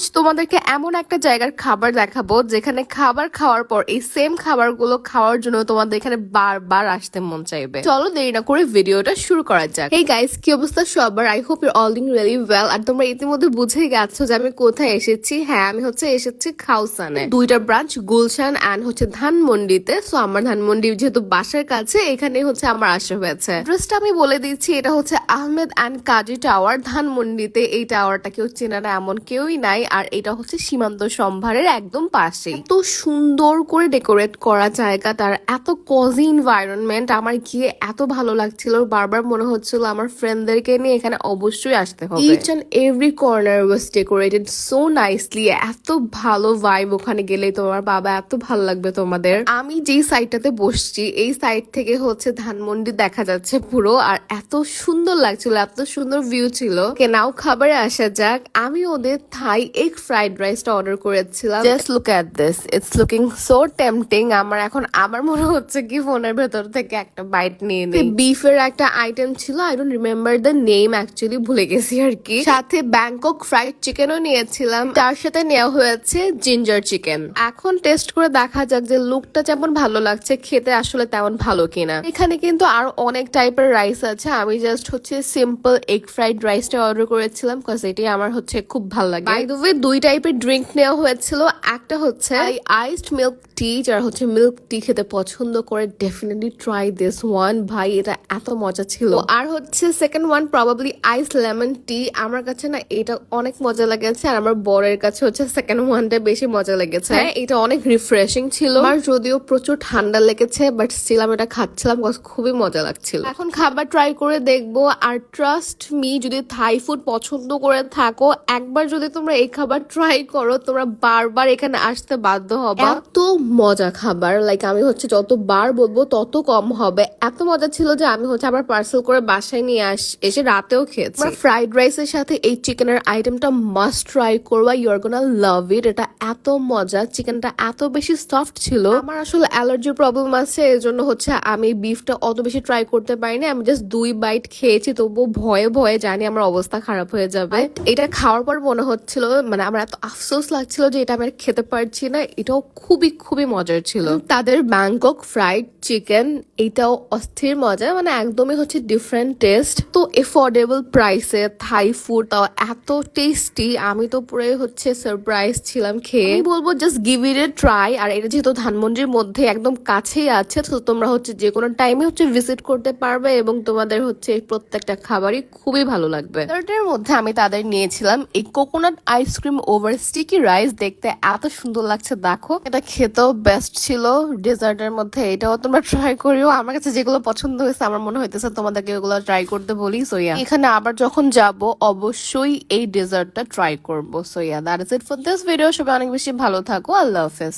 আজ তোমাদেরকে এমন একটা জায়গার খাবার দেখাবো, যেখানে খাবার খাওয়ার পর এই সেম খাবারগুলো খাওয়ার জন্য তোমাদের এখানে বারবার আসতে মন চাইবে। চলো দেরি না করে ভিডিওটা শুরু করা যাক। এই গাইস কি অবস্থা সবার? I hope you're all really well আর তোমরা ইতিমধ্যে বুঝে গেছো যে আমি কোথায় এসেছি। হ্যাঁ আমি হচ্ছে এসেছি খাউসানে। দুইটা ব্রাঞ্চ গুলশান অ্যান্ড হচ্ছে ধানমন্ডিতে। সো আমার ধানমন্ডি যেহেতু বাসার কাছে, এখানে হচ্ছে আমার আসা হয়েছে। অ্যাড্রেসটা আমি বলে দিচ্ছি, এটা হচ্ছে আহমেদ অ্যান্ড কাজী টাওয়ার ধানমন্ডিতে এই টাওয়ারটা কেউ চেনা না, এমন কেউই নাই। আর এটা হচ্ছে সীমান্ত সম্ভারের একদম পাশে এত সুন্দর করে ডেকোরেট করা জায়গা তার এত কজি এনভায়রনমেন্ট আমার গিয়ে এত ভালো লাগছিল। বারবার মনে হচ্ছিল আমার ফ্রেন্ডদেরকে নিয়ে এখানে অবশ্যই আসতে হবে। Each and every corner was decorated so nicely এত ভালো ভাইব ওখানে গেলে তোমার বাবা এত ভালো লাগবে তোমাদের। আমি যেই সাইডটাতে বসছি এই সাইড থেকে হচ্ছে ধানমন্ডি দেখা যাচ্ছে পুরো আর এত সুন্দর লাগছিল এত সুন্দর ভিউ ছিল। কেনাও খাবারে আসা যাক আমি ওদের থাই এগ ফ্রাইড রাইসটা অর্ডার করেছিলাম। Just look at this it's looking so tempting আমার এখন আমার মনে হচ্ছে কি ফোনের ভেতর থেকে একটা বাইট নিয়ে নিই। বিফের একটা আইটেম ছিল I don't remember the name actually ভুলে গেছি আর কি। সাথে ব্যাংকক ফ্রাইড চিকেনও নিয়েছিলাম। তার সাথে নেওয়া হয়েছে জিঞ্জার চিকেন এখন টেস্ট করে দেখা যাক যে লুকটা যেমন ভালো লাগছে খেতে আসলে তেমন ভালো কিনা। এখানে কিন্তু আরও অনেক টাইপের রাইস আছে। আমি জাস্ট হচ্ছে সিম্পল এগ ফ্রাইড রাইসটা অর্ডার করেছিলাম কজ এটাই আমার হচ্ছে খুব ভালো লাগে। বাই দ্য ওয়ে দুই টাইপের ড্রিঙ্ক নেওয়া হয়েছিল। একটা হচ্ছে আইসড মিল্ক টি যারা হচ্ছে মিল্ক টি খেতে পছন্দ করে ডেফিনেটলি ট্রাই দিস ওয়ান ভাই এটা এত মজা ছিল। আর হচ্ছে second one probably ice lemon tea আমার কাছে না এটা অনেক মজা লেগেছে আর আমার বরের কাছে হচ্ছে সেকেন্ড ওয়ানটা বেশি মজা লেগেছে। হ্যাঁ এটা অনেক রিফ্রেশিং ছিল। আর যদিও প্রচুর ঠান্ডা লেগেছে বাট স্টিল আমি এটা খাচ্ছিলাম খুবই মজা লাগছিল। এখন খাবার ট্রাই করে দেখব আর ট্রাস্ট মি যদি থাই ফুড পছন্দ করে থাকো একবার যদি তোমরা এই খাবার ট্রাই করো তোমরা বারবার এখানে আসতে বাধ্য হবে। এত মজা খাবার লাইক আমি হচ্ছে যতবার বলব তত কম হবে। এত মজা ছিল যে আমি হচ্ছে আবার পার্সেল করে বাসায় নিয়ে আস এসে রাতেও খেয়েছি। ফ্রাইড রাইসের সাথে এই চিকেনের আইটেমটা মাস্ট ট্রাই করবা ইউর গোনা লাভ ইট এটা এত মজা চিকেনটা এত বেশি সফট ছিল। আমার আসলে অ্যালার্জির প্রবলেম আছে এই জন্য হচ্ছে আমি বিফটা অত বেশি ট্রাই করতে পারিনি। আমি জাস্ট দুই বাইট খেয়েছি তবুও ভয়ে ভয়ে জানি আমার অবস্থা খারাপ হয়ে যাবে। এটা খাওয়ার পর মনে হচ্ছিল মানে আমার এত আফসোস লাগছিল যে এটা আমি খেতে পারছি না। এটাও খুবই খুবই মজার ছিল। তাদের ব্যাংকক ফ্রাইড চিকেন এটাও অস্থির মজা মানে একদমই হচ্ছে ডিফারেন্ট টেস্ট তো এফোর্ডেবল প্রাইসে থাই ফুড তাও এত টেস্টি আমি তো পুরো হচ্ছে সারপ্রাইজ ছিলাম খেয়ে। আমি বলব just give it a try আর এটা যেহেতু ধানমন্ডির মধ্যে একদম কাছেই আছে তো তোমরা হচ্ছে যে কোনো টাইমে হচ্ছে ভিজিট করতে পারবে এবং তোমাদের হচ্ছে প্রত্যেকটা খাবারই খুবই ভালো লাগবে। মধ্যে আমি তাদের নিয়েছিলাম এই coconut ice cream over sticky rice দেখতে এত সুন্দর লাগছে, দেখো। এটা খেতেও বেস্ট ছিল ডেজার্টের মধ্যে, এটাও তোমরা ট্রাই করিও। আমার কাছে যেগুলো পছন্দ হয়েছে, আমার মনে হইতেছে তোমাদেরকে ওগুলো ট্রাই করতে বলি সোয়া এখানে আবার যখন যাব, অবশ্যই এই ডেজার্টটা ট্রাই করব so yeah that is it for this video সবাই অনেক বেশি ভালো থাকো, আল্লাহ হাফেজ।